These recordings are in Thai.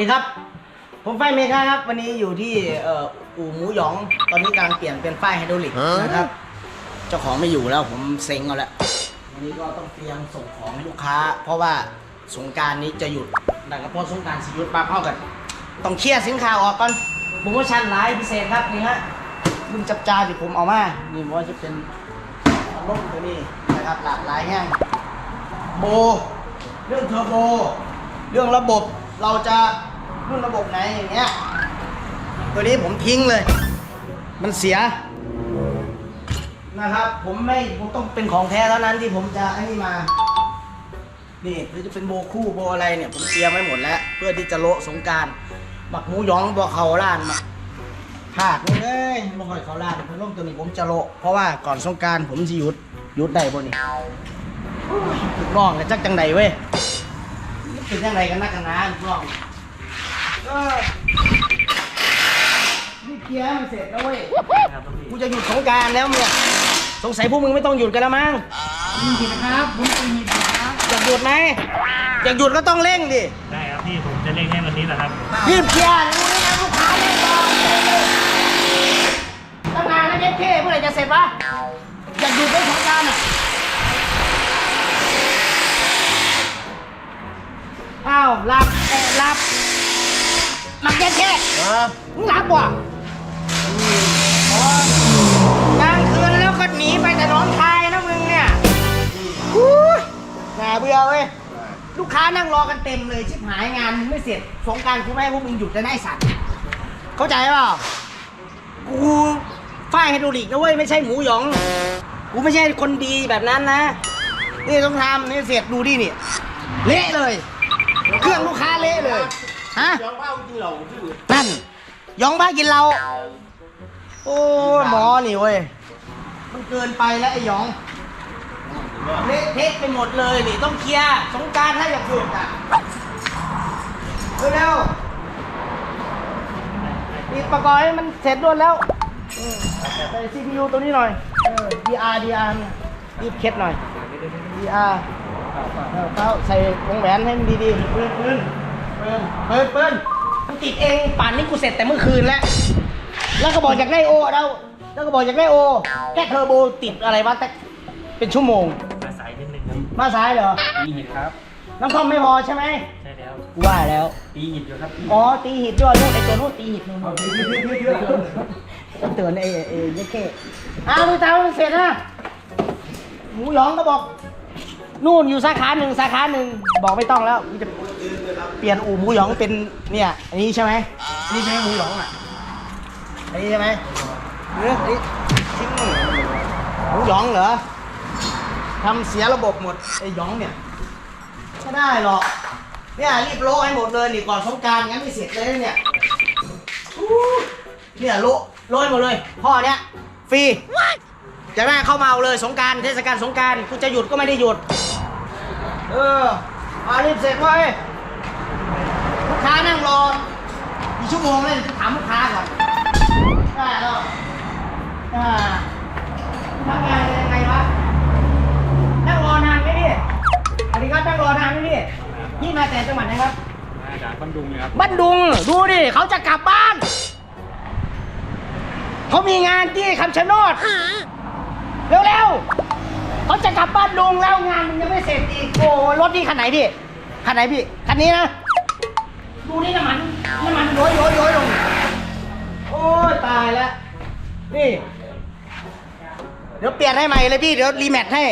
ดีครับ ผมไฟเมฆาครับ วันนี้อยู่ที่เอ่ออู่หมูหยอง ตอนนี้กำลังเปลี่ยนเป็นไฟไฮดรอลิกนะครับ เจ้าของไม่อยู่แล้วผมเซ็งเอาแล้ววันนี้ก็ต้องเตรียมส่งของให้ลูกค้า เพราะว่าสงกรารนี้จะหยุดนะครับเพราะสงกรารสิหยุดปาเข้ากัน ต้องเคลียร์สินค้าออกก่อนโปรโมชั่นไลฟ์พิเศษครับนี่ฮะรุ่นจับจาที่ผมเอามา นี่ว่าจะเป็นร่มตัวนี้นะครับหลากหลายแห้งโบ เรื่องเทอร์โบ เรื่องระบบเราจะเรื่องระบบไหนอย่างเงี้ย ตัวนี้ผมทิ้งเลย มันเสีย นะครับ ผมไม่ผมต้องเป็นของแท้เท่านั้นที่ผมจะไอ้นี่มา นี่หรือจะเป็นโบคู่โบอะไรเนี่ย ผมเตรียมไว้หมดแล้ว เพื่อที่จะโละสงการหมักหมูยองบอเขาล้านมาพลาดเลยบ่ค่อยเขาล้านเพราะร่มตัวนี้ผมจะโละเพราะว่าก่อนสงการผมจะหยุดหยุดได้บ่นี่ถูกน้องกันจักจังใดเว้ยเป็นจังใดกันนักกันนะถูกน้อง นี่เคลียร์ให้มันเสร็จแล้วเว้ย กูจะหยุดสงกรารแล้วเนี่ย สงสัยพวกมึงไม่ต้องหยุดกันแล้วมั้ง มีผิดนะครับผมเป็นมีผิดนะครับอยากหยุดไหมอยากหยุดก็ต้องเร่งดิ ได้ครับพี่ผมจะเล่นให้วันนี้แหละครับรีบเคลียร์รู้นี่นะลูกค้าเร่งก่อนตั้งนานแล้วเย็บเท่เมื่อไหร่จะเสร็จวะอยากหยุดไว้สงกรารอะ อ้าวหลับเอะหลับ หลับเย็บเท่มึงหลับว่ะกลางคืนแล้วก็หนีไปแต่หนอนคายนะมึงเนี่ยอู้ยน่าเบื่อเว้ย ลูกค้านั่งรอกันเต็มเลย ชิบหายงานมึงไม่เสร็จ สงกรารกูไม่ให้พวกมึงหยุดจะได้สัตว์ เข้าใจเปล่า กูฝ้ายไฮดรอลิกนะเว้ย ไม่ใช่หมูหยอง กูไม่ใช่คนดีแบบนั้นนะ นี่ต้องทำนี่เสร็จดูดินี่ เละเลย เครื่องลูกค้าเละเลย ฮะย้อนว่าจริงเหรอชื่อนั่นหยองบ้ากินเราโอ้ยหมอนี่เว้ยมันเกินไปแล้วไอ้หยองเละเทะไปหมดเลยนี่ต้องเคลียร์สงกรารถ้าอยากหยุดอะเร็วๆปิดประกอบให้มันเสร็จรวดแล้วอืมใส่ CPU ตัวนี้หน่อยเออ DR DR เนี่ยรีบเช็ดหน่อย DR เออเขาใส่วงแหวนให้มันดีๆปืนปื นปืนปืนปืนกูติดเองป่านนี้กูเสร็จแต่เมื่อคืนแล้ว แล้วก็บอกอยากได้โอแล้วแล้วก็บอกอยากได้โอแค่เทอร์โบติดอะไรวะแต่เป็นชั่วโมง มาสายนิดนึงครับมาซ้ายเหรอ ตีหิดครับ น้ำท่อมไม่พอใช่ไหมใช่แล้วกูว่าแล้ว ตีหิดอยู่ครับอ๋อตีหิดด้วยนู่นไอตัวนู่นตีหิดนู่นเตือนไอ้ไอ้ไอ้เค้อ้าวมึงทำมันเสร็จนะหมูหยองก็บอก นู่นอยู่สาขาหนึ่งสาขาหนึ่งบอกไม่ต้องแล้วกูจะ เปลี่ยนอู่หมูหยองเป็นเนี่ย อันนี้ใช่ไหมอันนี้ใช่ไหมหมูหยองอะ อันนี้ใช่ไหมเนื้ออันนี้ชิ้นหนึ่งหมูหยองเหรอทำเสียระบบหมดไอ้หยองเนี่ยไม่ได้หรอกเนี่ยรีบโละให้หมดเลยนี่ก่อนสงกรารงั้นไม่เสร็จเลยเนี่ยอู้เนี่ยโละโละให้หมดเลยพ่อเนี้ยฟรีจะได้เข้ามาเอาเลยสงกรารเทศกาลสงกรารกูจะหยุดก็ไม่ได้หยุด เออมารีบเสร็จเว้ย ลูกค้านั่งรอกี่ชั่วโมงเลยจะถามลูกค้าก่อนได้แล้วอ่าทำงานยังไงวะนั่งรอนานไหมพี่สวัสดีครับนั่งรอนานไหมพี่พี่มาแต่จังหวัดไหนครับมาจากบันดุงเลยครับบ้านดุงดูดิเขาจะกลับบ้าน เขามีงานที่คำชะโนดเร็วๆเขาจะกลับบ้านดุงแล้วงานมันยังไม่เสร็จอีกโอ้รถนี่คันไหนพี่คันไหนพี่คันนี้นะ ดูนี่น้ำมันน้ำมันโย้อยโย้อยโย้อยลง โอ้ยตายแล้ว นี่ เดี๋ยวเปลี่ยนให้ใหม่เลยพี่ เดี๋ยวรีแมทให้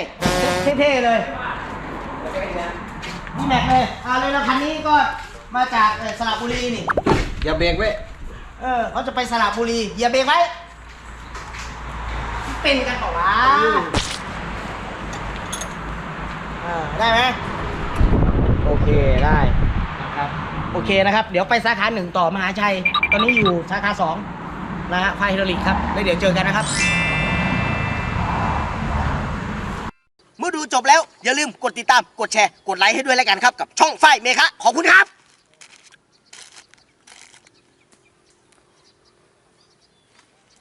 เท่ๆเลยนี่แม็กเลย อ่าเลยแล้วคันนี้ก็มาจากเอ่อสระบุรีนี่ อย่าเบรกไว้เออเขาจะไปสระบุรีอย่าเบรกไว้ เป็นกันเปล่าวะเออได้ไหม โอเคได้นะครับ โอเคนะครับ เดี๋ยวไปสาขาหนึ่งต่อมหาชัย ตอนนี้อยู่สาขาสองนะฮะไฟฮิโดรลิกครับแล้วเดี๋ยวเจอกันนะครับ เมื่อดูจบแล้วอย่าลืมกดติดตาม กดแชร์ กดไลค์ให้ด้วยแล้วกันครับ กับช่องไฟเมคะขอบคุณครับ